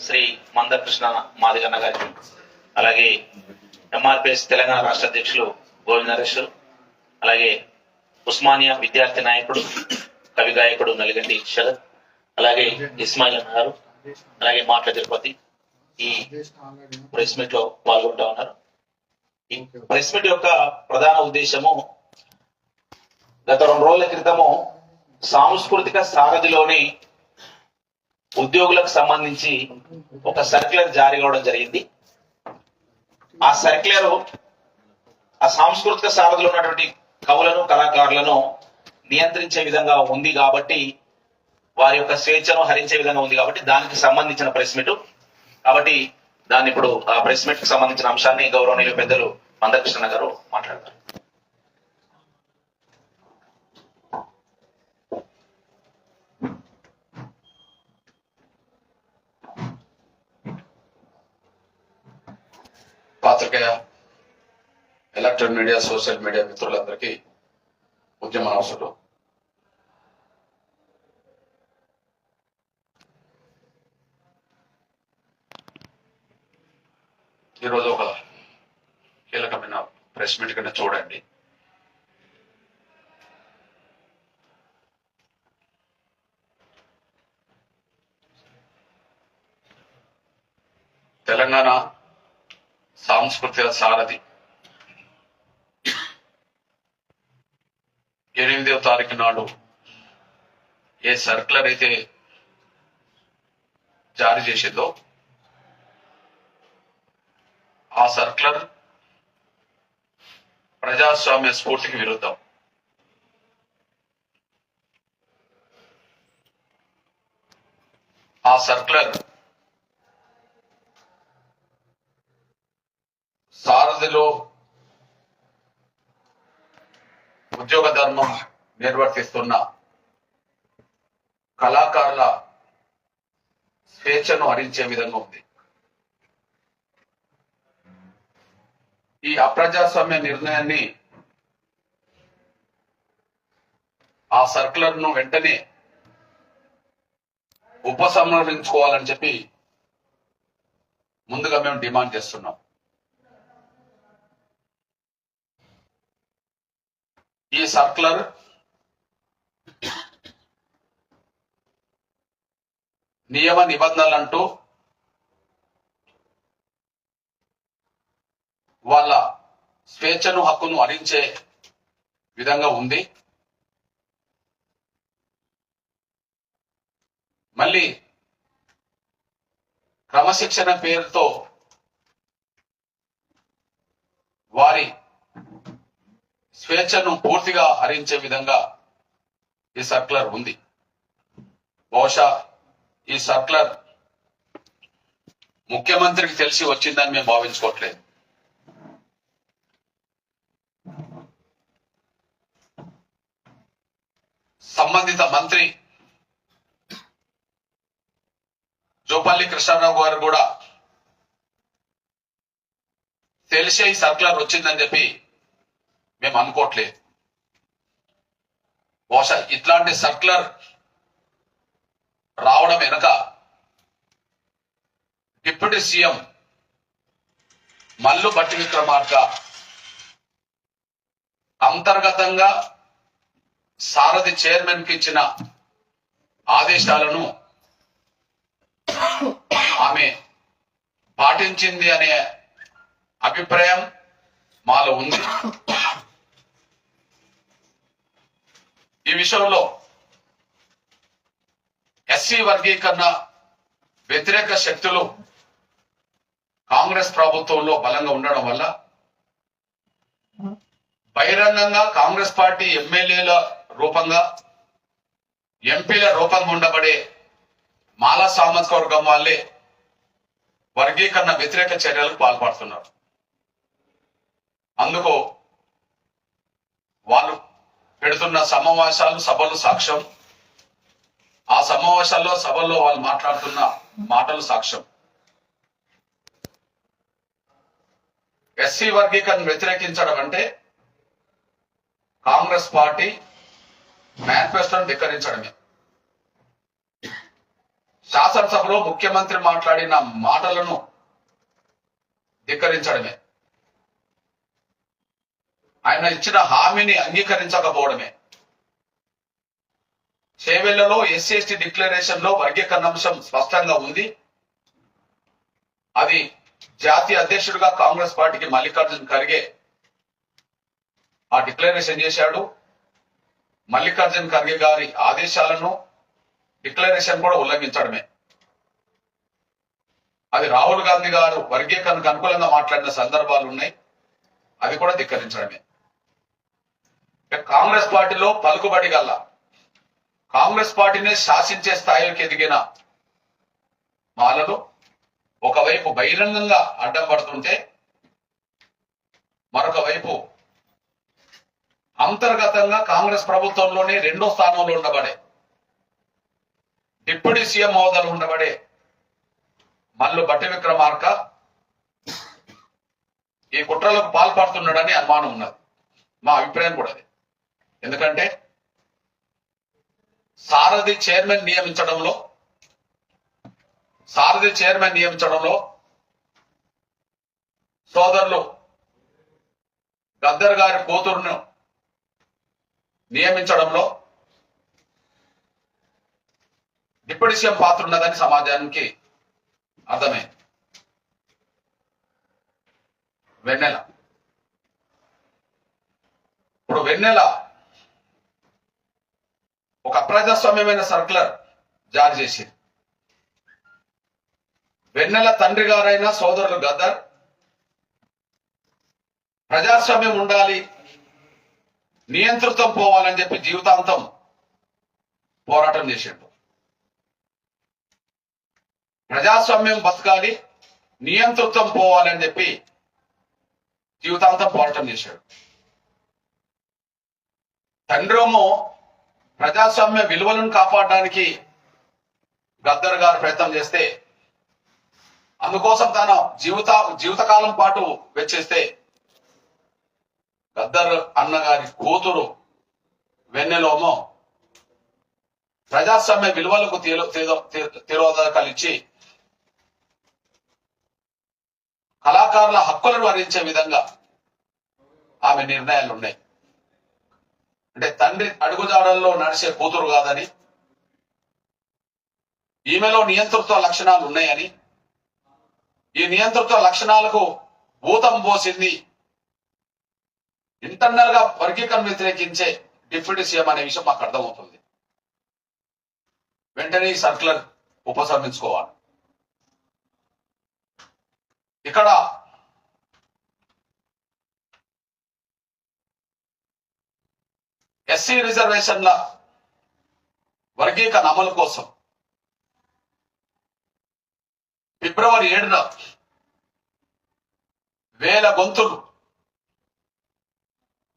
శ్రీ మందకృష్ణ మాదిగన్న గారికి అలాగే ఎంఆర్పిఎస్ తెలంగాణ రాష్ట్ర అధ్యక్షులు గోవింద నరేష్ అలాగే ఉస్మానియా విద్యార్థి నాయకుడు కవి గాయకుడు నలిగంటి శరత్ అలాగే ఇస్మాయిల్ అన్న గారు అలాగే మాట్ల తిరుపతి ఈ ప్రెస్ మీట్లో పాల్గొంటా ఉన్నారు. ఈ ప్రెస్ మీట్ యొక్క ప్రధాన ఉద్దేశము గత రెండు రోజుల క్రితము సాంస్కృతిక సారథిలోని ఉద్యోగులకు సంబంధించి ఒక సర్క్యులర్ జారీ కావడం జరిగింది. ఆ సర్క్యులర్ ఆ సాంస్కృతిక సారథులు ఉన్నటువంటి కవులను కళాకారులను నియంత్రించే విధంగా ఉంది కాబట్టి వారి యొక్క స్వేచ్ఛను హరించే విధంగా ఉంది కాబట్టి దానికి సంబంధించిన ప్రెస్ మీట్. కాబట్టి దాన్ని ఇప్పుడు ఆ ప్రెస్ మీట్కి సంబంధించిన అంశాన్ని గౌరవనీయులు పెద్దలు మందకృష్ణ గారు మాట్లాడతారు. పాత్రికేయ ఎలక్ట్రానిక్ మీడియా సోషల్ మీడియా మిత్రులందరికీ ఉద్యమ అవసరం. ఈరోజు ఒక కీలకమైన ప్రెస్ మీట్ కింద చూడండి. తెలంగాణ సంస్కృతిల సారథి. ఎనిమిదవ తారీఖు నాడు ఏ సర్కులర్ అయితే జారీ చేసిందో ఆ సర్కులర్ ప్రజాస్వామ్య స్ఫూర్తికి విరుద్ధం. ఆ సర్కులర్ సారథిలో ఉద్యోగ ధర్మం నిర్వర్తిస్తున్న కళాకారుల స్వేచ్ఛను హరించే విధంగా ఉంది. ఈ అప్రజాస్వామ్య నిర్ణయాన్ని ఆ సర్కులర్ను వెంటనే ఉపసంహరించుకోవాలని చెప్పి ముందుగా మేము డిమాండ్ చేస్తున్నాం. ఈ సర్కులర్ నియమ నిబంధనలు అంటూ వాళ్ళ స్వేచ్ఛను హక్కును హరించే విధంగా ఉంది. మళ్ళీ క్రమశిక్షణ పేరుతో వారి స్వేచ్ఛను పూర్తిగా హరించే విధంగా ఈ సర్క్యులర్ ఉంది. బహుశా ఈ సర్క్యులర్ ముఖ్యమంత్రికి తెలిసి వచ్చిందని మేము భావించుకోవట్లేదు. సంబంధిత మంత్రి జోపల్లి కృష్ణారావు గారు కూడా తెలిసే ఈ సర్క్యులర్ వచ్చిందని చెప్పి మేము అనుకోవట్లేదు బహుశా ఇట్లాంటి సర్కులర్ రావడం వెనుక డిప్యూటీ సీఎం మల్లు భట్టి విక్రమార్క అంతర్గతంగా సారథి చైర్మన్కి ఇచ్చిన ఆదేశాలను ఆమె పాటించింది అనే అభిప్రాయం మాలో ఉంది. ఈ విషయంలో ఎస్సీ వర్గీకరణ వ్యతిరేక శక్తులు కాంగ్రెస్ ప్రభుత్వంలో బలంగా ఉండడం వల్ల బహిరంగంగా కాంగ్రెస్ పార్టీ ఎమ్మెల్యేల రూపంగా ఎంపీల రూపంగా ఉండబడే మాలా సామాజిక వర్గం వాళ్ళే వర్గీకరణ వ్యతిరేక చర్యలకు పాల్పడుతున్నారు. అందుకు వాళ్ళు పెడుతున్న సమావేశాలు సభలు సాక్ష్యం. ఆ సమావేశాల్లో సభల్లో వాళ్ళు మాట్లాడుతున్న మాటలు సాక్ష్యం. ఎస్సీ వర్గీకరణ వ్యతిరేకించడం అంటే కాంగ్రెస్ పార్టీ మేనిఫెస్టోను ధిక్కరించడమే. శాసనసభలో ముఖ్యమంత్రి మాట్లాడిన మాటలను ధిక్కరించడమే. ఆయన ఇచ్చిన హామీని అంగీకరించకపోవడమే. చేవెళ్ళలో ఎస్సీ ఎస్టీ డిక్లరేషన్లో వర్గీకరణ అంశం స్పష్టంగా ఉంది. అది జాతీయ అధ్యక్షుడిగా కాంగ్రెస్ పార్టీకి మల్లికార్జున్ ఖర్గే ఆ డిక్లరేషన్ చేశాడు. మల్లికార్జున్ ఖర్గే గారి ఆదేశాలను డిక్లరేషన్ కూడా ఉల్లంఘించడమే. అది రాహుల్ గాంధీ గారు వర్గీకరణకు అనుకూలంగా మాట్లాడిన సందర్భాలు ఉన్నాయి. అది కూడా ధిక్కరించడమే. కాంగ్రెస్ పార్టీలో పలుకుబడి గల్ల. కాంగ్రెస్ పార్టీని శాసించే స్థాయికి ఎదిగిన మాలలు ఒకవైపు బహిరంగంగా అడ్డం పడుతుంటే మరొక వైపు అంతర్గతంగా కాంగ్రెస్ ప్రభుత్వంలోనే రెండో స్థానంలో ఉండబడే డిప్యూటీ సీఎం హోదాలు ఉండబడే మల్లు బట్టి విక్రమార్క ఈ కుట్రలకు పాల్పడుతున్నాడని అనుమానం ఉన్నది. మా అభిప్రాయం కూడా అది. ఎందుకంటే సారథి చైర్మన్ నియమించడంలో సారథి చైర్మన్ నియమించడంలో సోదరులు గద్దర్ గారి కూతురును నియమించడంలో డిప్యూటీ సీఎం పాత్ర ఉన్నదని సమాజానికి అర్థమైంది. వెన్నెల. ఇప్పుడు వెన్నెల ఒక అప్రజాస్వామ్యమైన సర్కులర్ జారీ చేసింది. వెన్నెల తండ్రి గారైన సోదరులు గద్దర్ ప్రజాస్వామ్యం ఉండాలి నియంతృత్వం పోవాలని చెప్పి జీవితాంతం పోరాటం చేసిండు ప్రజాస్వామ్యం బతకాలి నియంతృత్వం పోవాలని చెప్పి జీవితాంతం పోరాటం చేశాడు. తండ్రేమో ప్రజాస్వామ్య విలువలను కాపాడడానికి గద్దర్ గారు ప్రయత్నం చేస్తే అందుకోసం తన జీవిత జీవితకాలం పాటు వెచ్చిస్తే గద్దర్ అన్నగారి కూతురు వెన్నెలోమో ప్రజాస్వామ్య విలువలకు తిలో- ఇచ్చి కళాకారుల హక్కులను వరించే విధంగా ఆమె నిర్ణయాలు ఉన్నాయి. అంటే తండ్రి అడుగుజాడల్లో నడిచే కూతురు కాదని ఈమెలో నియంతృత్వ లక్షణాలు ఉన్నాయని ఈ నియంతృత్వ లక్షణాలకు భూతం పోసింది. ఇంటర్నల్గా వర్గీకరణ వ్యతిరేకించే డిప్యూటీ సీఎం అనే విషయం మాకు అర్థమవుతుంది. వెంటనే ఈ సర్కులర్ ఉపసంహరించుకోవాలి. ఇక్కడ ఎస్సీ రిజర్వేషన్ల వర్గీకరణ అమలు కోసం ఫిబ్రవరి ఏడున వేల గొంతులు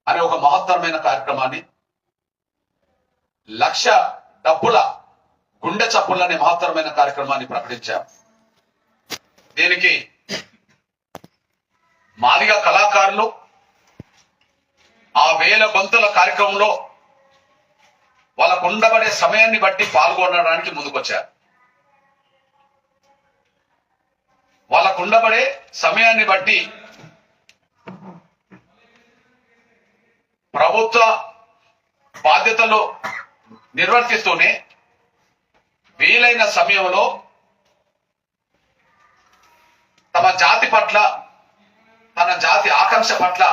అనే ఒక మహత్తరమైన కార్యక్రమాన్ని లక్ష డబ్బుల గుండె చప్పులు అనే మహత్తరమైన కార్యక్రమాన్ని ప్రకటించాం దీనికి మాదిగ కళాకారులు ఆ వేల గొంతుల కార్యక్రమంలో వాళ్ళకు ఉండబడే సమయాన్ని బట్టి పాల్గొనడానికి ముందుకొచ్చారు. వాళ్ళకు ఉండబడే సమయాన్ని బట్టి ప్రభుత్వ బాధ్యతలు నిర్వర్తిస్తూనే వీలైన సమయంలో తమ జాతి పట్ల తన జాతి ఆకాంక్ష పట్ల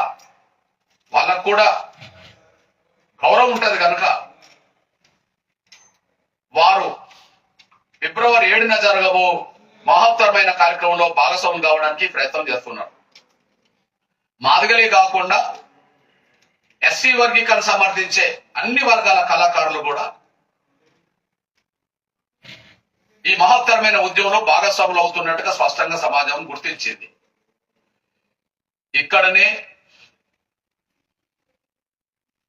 వాళ్ళకు కూడా గౌరవం ఉంటుంది కనుక వారు ఫిబ్రవరి ఏడున జరగబో మహత్తరమైన కార్యక్రమంలో భాగస్వామి కావడానికి ప్రయత్నం చేస్తున్నారు. మాదిగలే కాకుండా ఎస్సీ వర్గీకరణ సమర్థించే అన్ని వర్గాల కళాకారులు కూడా ఈ మహత్తరమైన ఉద్యమంలో భాగస్వాములు అవుతున్నట్టుగా స్పష్టంగా సమాజం గుర్తించింది. ఇక్కడనే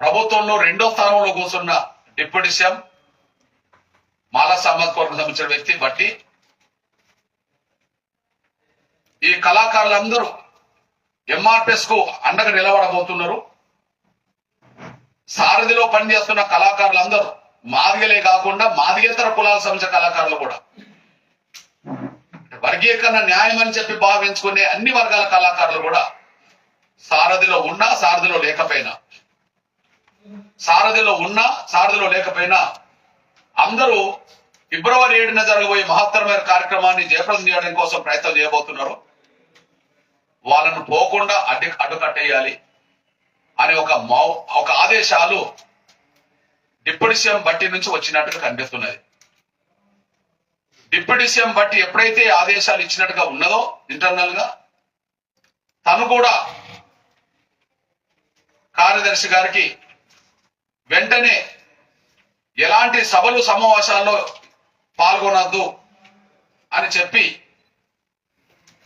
ప్రభుత్వంలో రెండో స్థానంలో కూర్చున్న డిప్యూటీ సీఎం మాలా సామాజిక వర్గం సంబంధించిన వ్యక్తి బట్టి ఈ కళాకారులందరూ ఎంఆర్పిఎస్కు అండగా నిలబడబోతున్నారు. సారథిలో పనిచేస్తున్న కళాకారులందరూ మాదిగలే కాకుండా మాదిగేతర కులాలకు సంబంధించిన కళాకారులు కూడా. వర్గీకరణ న్యాయం అని చెప్పి భావించుకునే అన్ని వర్గాల కళాకారులు కూడా సారథిలో ఉన్నా సారథిలో లేకపోయినా. సారథిలో ఉన్నా సారథిలో లేకపోయినా అందరూ ఫిబ్రవరి ఏడున జరగబోయే మహత్తరమైన కార్యక్రమాన్ని జయప్రదం చేయడం కోసం ప్రయత్నం చేయబోతున్నారు. వాళ్ళను పోకుండా అడ్డు అడ్డుకట్టేయాలి అనే ఒక మౌ ఒక ఆదేశాలు డిప్యూటీ సీఎం బట్టి నుంచి వచ్చినట్టుగా కనిపిస్తున్నది. డిప్యూటీ సీఎం బట్టి ఎప్పుడైతే ఆదేశాలు ఇచ్చినట్టుగా ఉన్నదో ఇంటర్నల్గా తను కూడా కార్యదర్శి గారికి వెంటనే ఎలాంటి సభలు సమావేశాల్లో పాల్గొనద్దు అని చెప్పి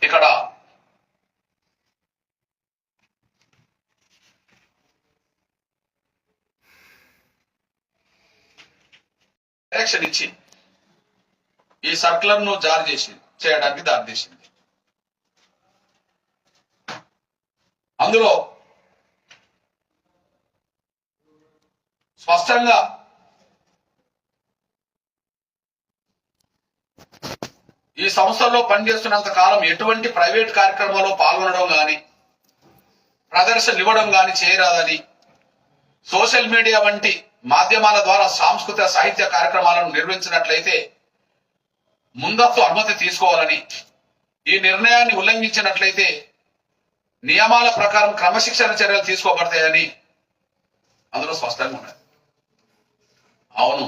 ఇక్కడ డైరెక్షన్ ఇచ్చి ఈ సర్కులర్ను జారీ చేసి చేయడానికి దారితీసింది అందులో స్పష్టంగా ఈ సంస్థల్లో పనిచేస్తున్నంత కాలం ఎటువంటి ప్రైవేట్ కార్యక్రమాల్లో పాల్గొనడం కానీ ప్రదర్శనలు ఇవ్వడం కానీ చేయరాదని సోషల్ మీడియా వంటి మాధ్యమాల ద్వారా సాంస్కృతిక సాహిత్య కార్యక్రమాలను నిర్వహించినట్లయితే ముందస్తు అనుమతి తీసుకోవాలని ఈ నిర్ణయాన్ని ఉల్లంఘించినట్లయితే నియమాల ప్రకారం క్రమశిక్షణ చర్యలు తీసుకోబడతాయని అందులో స్పష్టంగా ఉన్నది. అవును.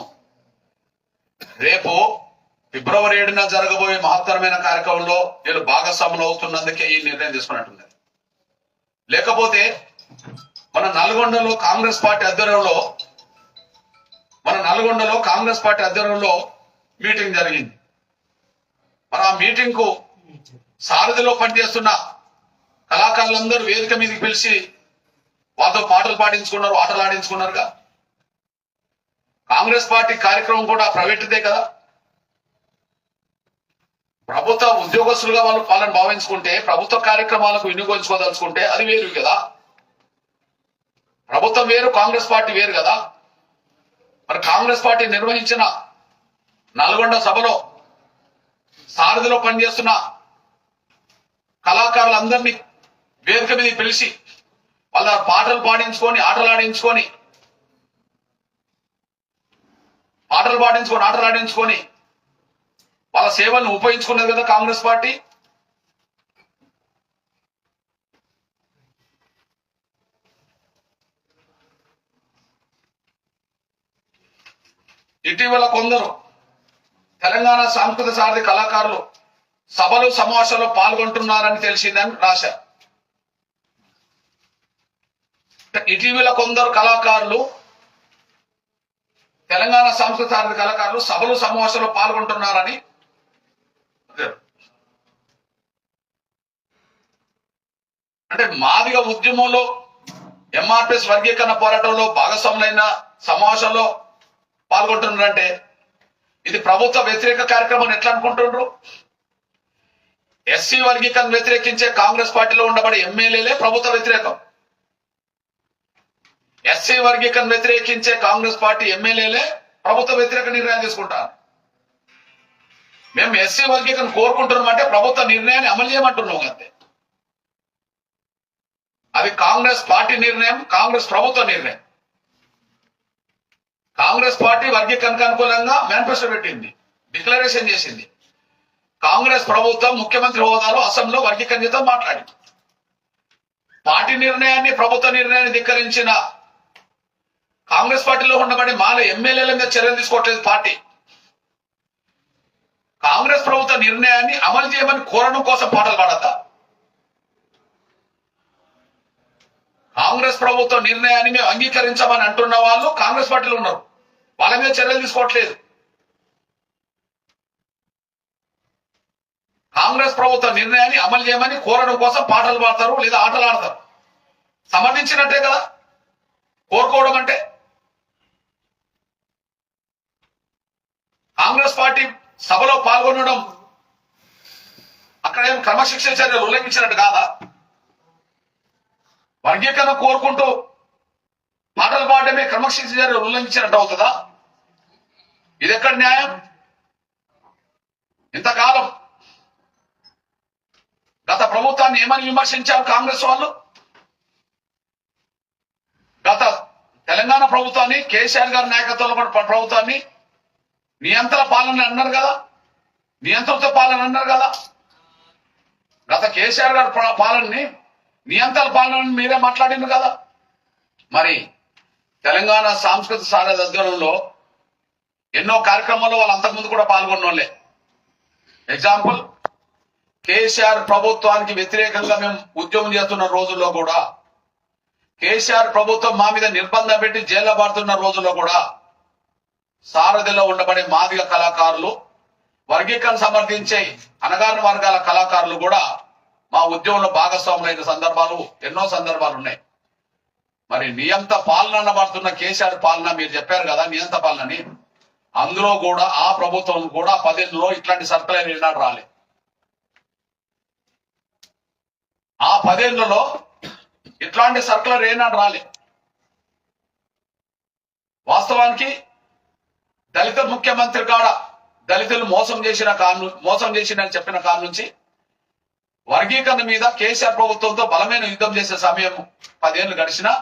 రేపు ఫిబ్రవరి ఏడున జరగబోయే మహత్తరమైన కార్యక్రమంలో నేను భాగస్వాములు అవుతున్నందుకే ఈ నిర్ణయం తీసుకున్నట్టున్నది లేకపోతే మన నల్గొండలో కాంగ్రెస్ పార్టీ ఆధ్వర్యంలో మన నల్గొండలో కాంగ్రెస్ పార్టీ ఆధ్వర్యంలో మీటింగ్ జరిగింది. మరి ఆ మీటింగ్కు సారథిలో పనిచేస్తున్న కళాకారులందరూ వేదిక మీదకి పిలిచి వాళ్ళతో పాటలు పాడించుకున్నారు ఆటలు ఆడించుకున్నారుగా. కాంగ్రెస్ పార్టీ కార్యక్రమం కూడా ప్రైవేట్దే కదా. ప్రభుత్వ ఉద్యోగస్తులుగా వాళ్ళు వాళ్ళని భావించుకుంటే ప్రభుత్వ కార్యక్రమాలకు వినియోగించుకోదలుచుకుంటే అది వేరు కదా. ప్రభుత్వం వేరు కాంగ్రెస్ పార్టీ వేరు కదా. మరి కాంగ్రెస్ పార్టీ నిర్వహించిన నల్గొండ సభలో సారథిలో పనిచేస్తున్న కళాకారులందరినీ వేదిక మీద పిలిచి వాళ్ళ పాటలు పాడించుకొని ఆటలు ఆడించుకొని పాటలు పాడించుకొని ఆటలు ఆడించుకొని వాళ్ళ సేవలను ఉపయోగించుకున్నది కదా కాంగ్రెస్ పార్టీ? ఇటీవల కొందరు తెలంగాణ సాంస్కృతిక సారథి కళాకారులు సభలు సమావేశాల్లో పాల్గొంటున్నారని తెలిసిందని రాశారు. ఇటీవల కొందరు కళాకారులు తెలంగాణ సాంస్కృతిక సారథి కళాకారులు సభలు సమావేశాల్లో పాల్గొంటున్నారని అంటే మాదిగ ఉద్యమంలో ఎంఆర్పిఎస్ వర్గీకరణ పోరాటంలో భాగస్వాములైన సమావేశంలో పాల్గొంటున్నారంటే ఇది ప్రభుత్వ వ్యతిరేక కార్యక్రమం ఎట్లా అనుకుంటున్నారు? ఎస్సీ వర్గీకరణ వ్యతిరేకించే కాంగ్రెస్ పార్టీలో ఉండబడే ఎమ్మెల్యేలే ప్రభుత్వ వ్యతిరేకం. ఎస్సీ వర్గీకరణ వ్యతిరేకించే కాంగ్రెస్ పార్టీ ఎమ్మెల్యేలే ప్రభుత్వ వ్యతిరేక నిర్ణయం తీసుకుంటారు. మేము ఎస్సీ వర్గీకరణ కోరుకుంటున్నాం అంటే ప్రభుత్వ నిర్ణయాన్ని అమలు చేయమంటున్నాం అంతే. అది కాంగ్రెస్ పార్టీ నిర్ణయం కాంగ్రెస్ ప్రభుత్వ నిర్ణయం. కాంగ్రెస్ పార్టీ వర్గీకరణకు అనుకూలంగా మేనిఫెస్టో పెట్టింది డిక్లరేషన్ చేసింది. కాంగ్రెస్ ప్రభుత్వం ముఖ్యమంత్రి హోదాలో అసెంబ్లీలో వర్గీకరణతో మాట్లాడింది. పార్టీ నిర్ణయాన్ని ప్రభుత్వ నిర్ణయాన్ని ధిక్కరించిన కాంగ్రెస్ పార్టీలో ఉండబడి మాల ఎమ్మెల్యేల మీద చర్యలు తీసుకోవట్లేదు పార్టీ. కాంగ్రెస్ ప్రభుత్వ నిర్ణయాన్ని అమలు చేయమని కోరడం కోసం పాటలు పాడతా కాంగ్రెస్ ప్రభుత్వ నిర్ణయాన్ని మేము అంగీకరించమని అంటున్న వాళ్ళు కాంగ్రెస్ పార్టీలో ఉన్నారు. వాళ్ళ మీద చర్యలు తీసుకోవట్లేదు. కాంగ్రెస్ ప్రభుత్వ నిర్ణయాన్ని అమలు చేయమని కోరడం కోసం పాటలు పాడతారు లేదా ఆటలు ఆడతారు. సమర్థించినట్టే కదా? కోరుకోవడం అంటే? కాంగ్రెస్ పార్టీ సభలో పాల్గొనడం అక్కడ ఏం క్రమశిక్షణ చర్యలు ఉల్లంఘించినట్టు కాదా? వర్గీకరణ కోరుకుంటూ మాటలు పాడమే క్రమశిక్షణ ఉల్లంఘించినట్టు అవుతుందా? ఇది ఎక్కడ న్యాయం? ఇంతకాలం గత ప్రభుత్వాన్ని ఏమని విమర్శించారు కాంగ్రెస్ వాళ్ళు? గత తెలంగాణ ప్రభుత్వాన్ని కేసీఆర్ గారి నాయకత్వంలో ఉన్న ప్రభుత్వాన్ని నియంత్రణ పాలన అన్నారు కదా? నియంత్రిత పాలన అన్నారు కదా? గత కేసీఆర్ గారి పాలనని నియంత్రణ పాలన మీరే మాట్లాడిండు కదా? మరి తెలంగాణ సాంస్కృతిక సారథ్యంలో ఎన్నో కార్యక్రమాల్లో వాళ్ళు అంతకుముందు కూడా పాల్గొన్నోళ్ళే. ఎగ్జాంపుల్ కేసీఆర్ ప్రభుత్వానికి వ్యతిరేకంగా మేము ఉద్యమం చేస్తున్న రోజుల్లో కూడా కేసీఆర్ ప్రభుత్వం మా మీద నిర్బంధం పెట్టి జైల్లో పడుతున్న రోజుల్లో కూడా సారథిలో ఉండబడే మాదిగ కళాకారులు వర్గీకరణ సమర్థించే అనగారిన వర్గాల కళాకారులు కూడా మా ఉద్యమంలో భాగస్వాములైన సందర్భాలు ఎన్నో సందర్భాలు ఉన్నాయి. మరి నియంత పాలన అనబడుతున్న కేసీఆర్ పాలన మీరు చెప్పారు కదా నియంత పాలనని. అందులో కూడా ఆ ప్రభుత్వం కూడా పదేళ్ళలో ఇట్లాంటి సర్కులర్ ఏనాడు రాలే. ఆ పదేళ్ళలో ఇట్లాంటి సర్కులర్ ఏనాడు రాలే. వాస్తవానికి దళిత ముఖ్యమంత్రి కాడ దళితులు మోసం చేసిన కాను మోసం చేసిన చెప్పిన కాను నుంచి వర్గీకరణ మీద కేసీఆర్ ప్రభుత్వంతో బలమైన యుద్ధం చేసే సమయం పదేళ్ళు గడిచినా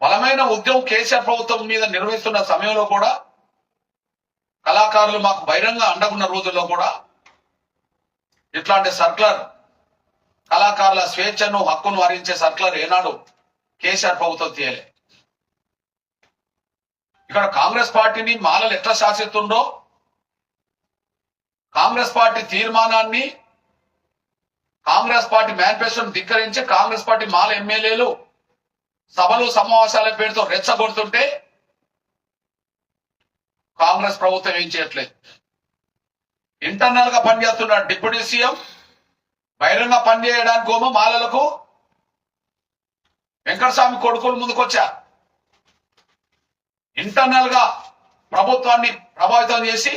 బలమైన ఉద్యమం కేసీఆర్ ప్రభుత్వం మీద నిర్వహిస్తున్న సమయంలో కూడా కళాకారులు మాకు బహిరంగ అండగున్న రోజుల్లో కూడా ఇట్లాంటి సర్కులర్ కళాకారుల స్వేచ్ఛను హక్కును వరించే సర్కులర్ ఏనాడు కేసీఆర్ ప్రభుత్వం తీయలే. ఇక్కడ కాంగ్రెస్ పార్టీని మాలలు ఎట్లా శాసిస్తుండో కాంగ్రెస్ పార్టీ తీర్మానాన్ని కాంగ్రెస్ పార్టీ మేనిఫెస్టోను ధిక్కరించి కాంగ్రెస్ పార్టీ మాల ఎమ్మెల్యేలు సభలు సమావేశాల పేరుతో రెచ్చగొడుతుంటే కాంగ్రెస్ ప్రభుత్వం ఏం చేయట్లేదు. ఇంటర్నల్గా పనిచేస్తున్న డిప్యూటీ సీఎం బహిరంగ పనిచేయడానికి ఏమో మాలలకు వెంకటస్వామి కొడుకులు ముందుకొచ్చా. ఇంటర్నల్గా ప్రభుత్వాన్ని ప్రభావితం చేసి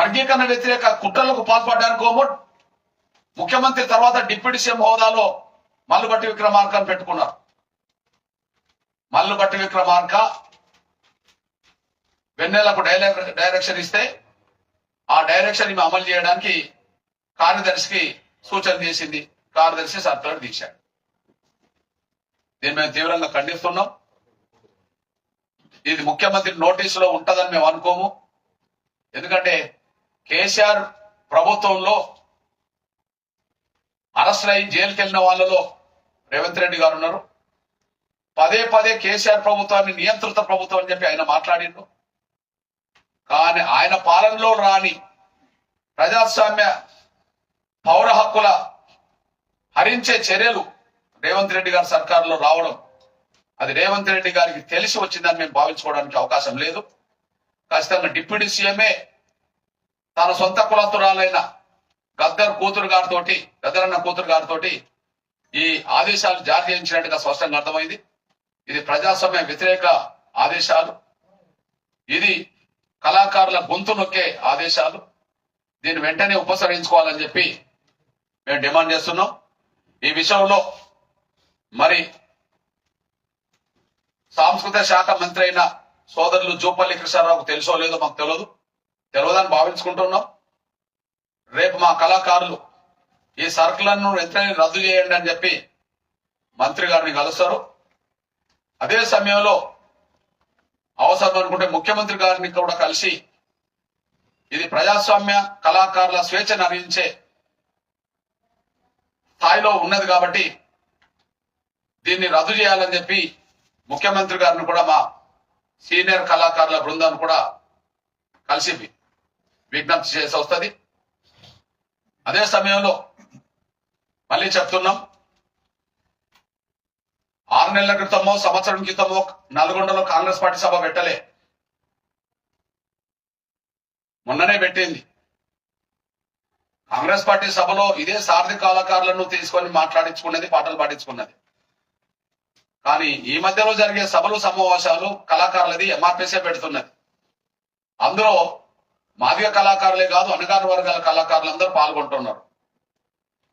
వర్గీకరణ వ్యతిరేక కుట్రలకు పాల్పడడానికోమో ముఖ్యమంత్రి తర్వాత డిప్యూటీ సీఎం హోదాలో మల్లుబట్టి విక్రమార్కను పెట్టుకున్నారు. మల్లుబట్టి విక్రమార్క వెన్నెలకు డైరెక్షన్ ఇస్తే ఆ డైరెక్షన్ ఈమె అమలు చేయడానికి కార్యదర్శికి సూచన చేసింది. కార్యదర్శి సర్కులర్ తీశాడు. దీన్ని మేము తీవ్రంగా ఖండిస్తున్నాం. ఇది ముఖ్యమంత్రి నోటీసులో ఉంటదని మేము అనుకోము. ఎందుకంటే కేసీఆర్ ప్రభుత్వంలో అరెస్ట్ అయి జైలుకి వెళ్ళిన వాళ్ళలో రేవంత్ రెడ్డి గారు ఉన్నారు. పదే పదే కేసీఆర్ ప్రభుత్వాన్ని నియంత్రిత ప్రభుత్వం అని చెప్పి ఆయన మాట్లాడిండు కానీ ఆయన పాలనలో రాని ప్రజాస్వామ్య పౌర హక్కుల హరించే చర్యలు రేవంత్ రెడ్డి గారి సర్కారులో రావడం అది రేవంత్ రెడ్డి గారికి తెలిసి వచ్చిందని మేము భావించుకోవడానికి అవకాశం లేదు. ఖచ్చితంగా డిప్యూటీ సీఎంఏ తన సొంత కులతురాలైన గద్దర్ కూతురు గారితోటి గద్దర్ అన్న కూతురు గారితోటి ఈ ఆదేశాలు జారీ చేయించినట్టుగా స్పష్టంగా అర్థమైంది. ఇది ప్రజాస్వామ్య వ్యతిరేక ఆదేశాలు. ఇది కళాకారుల గొంతు నొక్కే ఆదేశాలు. దీన్ని వెంటనే ఉపసరించుకోవాలని చెప్పి మేము డిమాండ్ చేస్తున్నాం. ఈ విషయంలో మరి సాంస్కృతిక శాఖ మంత్రి అయిన సోదరులు జూపల్లి కృష్ణారావుకు తెలుసో లేదో మాకు తెలియదు తెలియదని భావించుకుంటున్నాం. రేపు మా కళాకారులు ఈ సర్కులను వెంటనే రద్దు చేయండి అని చెప్పి మంత్రి గారిని కలుస్తారు. అదే సమయంలో అవసరం అనుకుంటే ముఖ్యమంత్రి గారిని కూడా కలిసి ఇది ప్రజాస్వామ్య కళాకారుల స్వేచ్ఛను అందించే స్థాయిలో ఉన్నది కాబట్టి దీన్ని రద్దు చేయాలని చెప్పి ముఖ్యమంత్రి గారిని కూడా మా సీనియర్ కళాకారుల బృందాన్ని కూడా కలిసి విజ్ఞప్తి చేసి వస్తుంది. అదే సమయంలో మళ్ళీ చెప్తున్నాం. ఆరు నెలల క్రితమో సంవత్సరం క్రితమో నల్గొండలో కాంగ్రెస్ పార్టీ సభ పెట్టలే. మొన్ననే పెట్టింది. కాంగ్రెస్ పార్టీ సభలో ఇదే సారథి కళాకారులను తీసుకొని మాట్లాడించుకున్నది పాటలు పాడించుకున్నది. కానీ ఈ మధ్యలో జరిగే సభలు సమావేశాలు కళాకారులది ఎంఆర్పిసే పెడుతున్నది. అందులో మాదిగ కళాకారులే కాదు అనగాన వర్గాల కళాకారులందరూ పాల్గొంటున్నారు.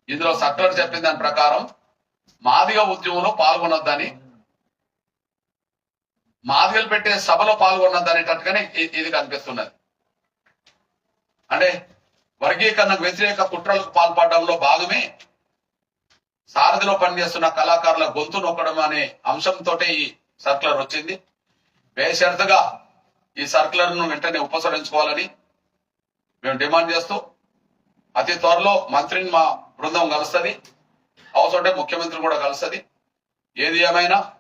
ఇందులో సర్కులర్ చెప్పిన దాని ప్రకారం మాదిగ ఉద్యమంలో పాల్గొనొద్దని మాదిగలు పెట్టే సభలో పాల్గొనొద్దనేటట్టుగానే ఇ- ఇది కనిపిస్తున్నది. అంటే వర్గీకరణకు వ్యతిరేక కుట్రలకు పాల్పడడంలో భాగమే సారథిలో పనిచేస్తున్న కళాకారుల గొంతు నొక్కడం అనే అంశంతో ఈ సర్కులర్ వచ్చింది. బేషరతుగా ఈ సర్కులర్ను వెంటనే ఉపసరించుకోవాలని మేము డిమాండ్ చేస్తూ అతి త్వరలో మంత్రిని మా బృందం కలుస్తుంది. అవసరం ముఖ్యమంత్రి కూడా కలుస్తుంది. ఏది ఏమైనా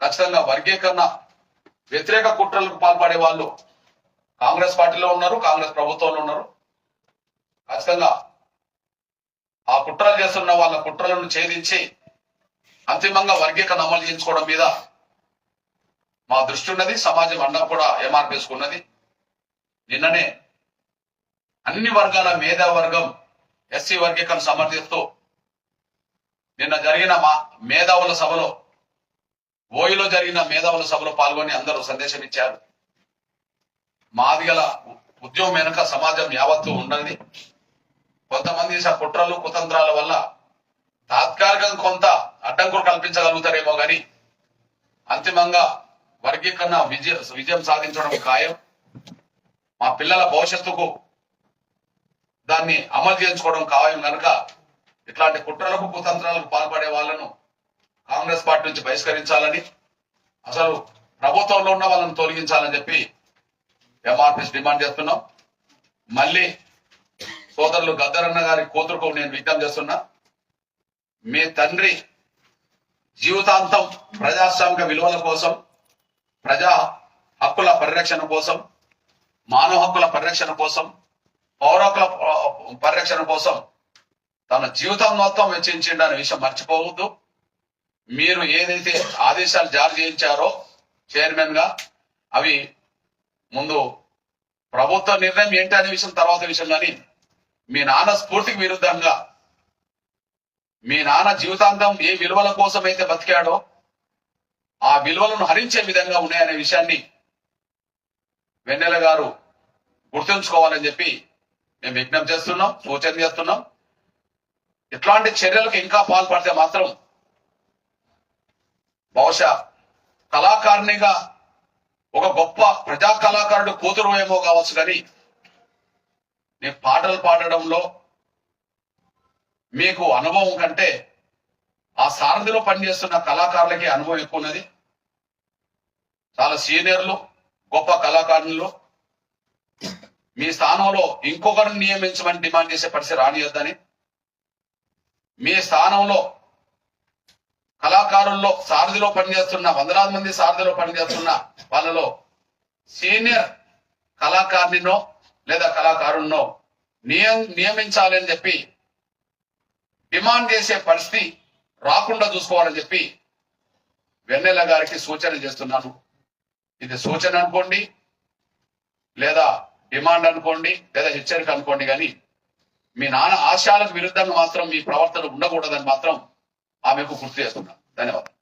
ఖచ్చితంగా వర్గీకరణ వ్యతిరేక కుట్రలకు పాల్పడే వాళ్ళు కాంగ్రెస్ పార్టీలో ఉన్నారు కాంగ్రెస్ ప్రభుత్వంలో ఉన్నారు. ఖచ్చితంగా ఆ కుట్రలు చేస్తున్న వాళ్ళ కుట్రలను ఛేదించి అంతిమంగా వర్గీకరణ అమలు చేయించుకోవడం మీద మా దృష్టి ఉన్నది. సమాజం అండా కూడా ఏమార్పేసుకున్నది. నిన్ననే అన్ని వర్గాల మేధా వర్గం ఎస్సీ వర్గీకరణ సమర్థిస్తూ నిన్న జరిగిన మా మేధావుల సభలో ఓయిలో జరిగిన మేధావుల సభలో పాల్గొని అందరూ సందేశం ఇచ్చారు. మాది గల ఉద్యమం వెనుక సమాజం యావత్తు ఉన్నది కొంతమంది కుట్రలు కుతంత్రాల వల్ల తాత్కాలికంగా కొంత అడ్డంకులు కల్పించగలుగుతారేమో గాని అంతిమంగా వర్గీకరణ విజయ విజయం సాధించడం ఖాయం. మా పిల్లల భవిష్యత్తుకు దాన్ని అమలు చేయించుకోవడం ఖాయం కనుక ఇట్లాంటి కుట్రలకు కుతంత్రాలకు పాల్పడే వాళ్ళను కాంగ్రెస్ పార్టీ నుంచి బహిష్కరించాలని అసలు ప్రభుత్వంలో ఉన్న వాళ్ళని తొలగించాలని చెప్పి ఎంఆర్పీస్ డిమాండ్ చేస్తున్నాం. మళ్ళీ సోదరులు గద్దరన్న గారి కూతురుకు నేను విజ్ఞప్తి చేస్తున్నా మీ తండ్రి జీవితాంతం ప్రజాస్వామిక విలువల కోసం ప్రజా హక్కుల పరిరక్షణ కోసం మానవ హక్కుల పరిరక్షణ కోసం పౌరకుల పరిరక్షణ కోసం తన జీవితం మొత్తం వెచ్చించిండు అనే విషయం మర్చిపోవద్దు. మీరు ఏదైతే ఆదేశాలు జారీ చేయించారో చైర్మన్గా అవి ముందు ప్రభుత్వ నిర్ణయం ఏంటి అనే విషయం తర్వాత విషయం కానీ మీ నాన్న స్ఫూర్తికి విరుద్ధంగా మీ నాన్న జీవితాంతం ఏ విలువల కోసం అయితే బతికాడో ఆ విలువలను హరించే విధంగా ఉన్నాయనే విషయాన్ని వెన్నెల గారు గుర్తుంచుకోవాలని చెప్పి మేము విజ్ఞప్తి చేస్తున్నాం సూచన చేస్తున్నాం. ఇట్లాంటి చర్యలకు ఇంకా పాల్పడితే మాత్రం బహుశా కళాకారునిగా ఒక గొప్ప ప్రజా కళాకారుడు కూతురు ఏమో కావచ్చు కానీ నేను పాటలు పాడడంలో మీకు అనుభవం కంటే ఆ సారథిలో పనిచేస్తున్న కళాకారులకి అనుభవం ఎక్కువ ఉన్నది. చాలా సీనియర్లు గొప్ప కళాకారులు. మీ స్థానంలో ఇంకొకరిని నియమించమని డిమాండ్ చేసే పరిస్థితి రానియొద్దని. మీ స్థానంలో కళాకారుల్లో సారథిలో పనిచేస్తున్న వందలాది మంది సారథిలో పనిచేస్తున్న వాళ్ళలో సీనియర్ కళాకారునినో లేదా కళాకారున్నో నియం నియమించాలి అని చెప్పి డిమాండ్ చేసే పరిస్థితి రాకుండా చూసుకోవాలని చెప్పి వెన్నెల గారికి సూచన చేస్తున్నాను. ఇది సూచన అనుకోండి లేదా డిమాండ్ అనుకోండి లేదా హెచ్చరిక అనుకోండి కానీ మీ నాన్న ఆశయాలకు విరుద్ధంగా మాత్రం మీ ప్రవర్తన ఉండకూడదని మాత్రం ఆమెకు గుర్తు చేస్తున్నాను. ధన్యవాదాలు.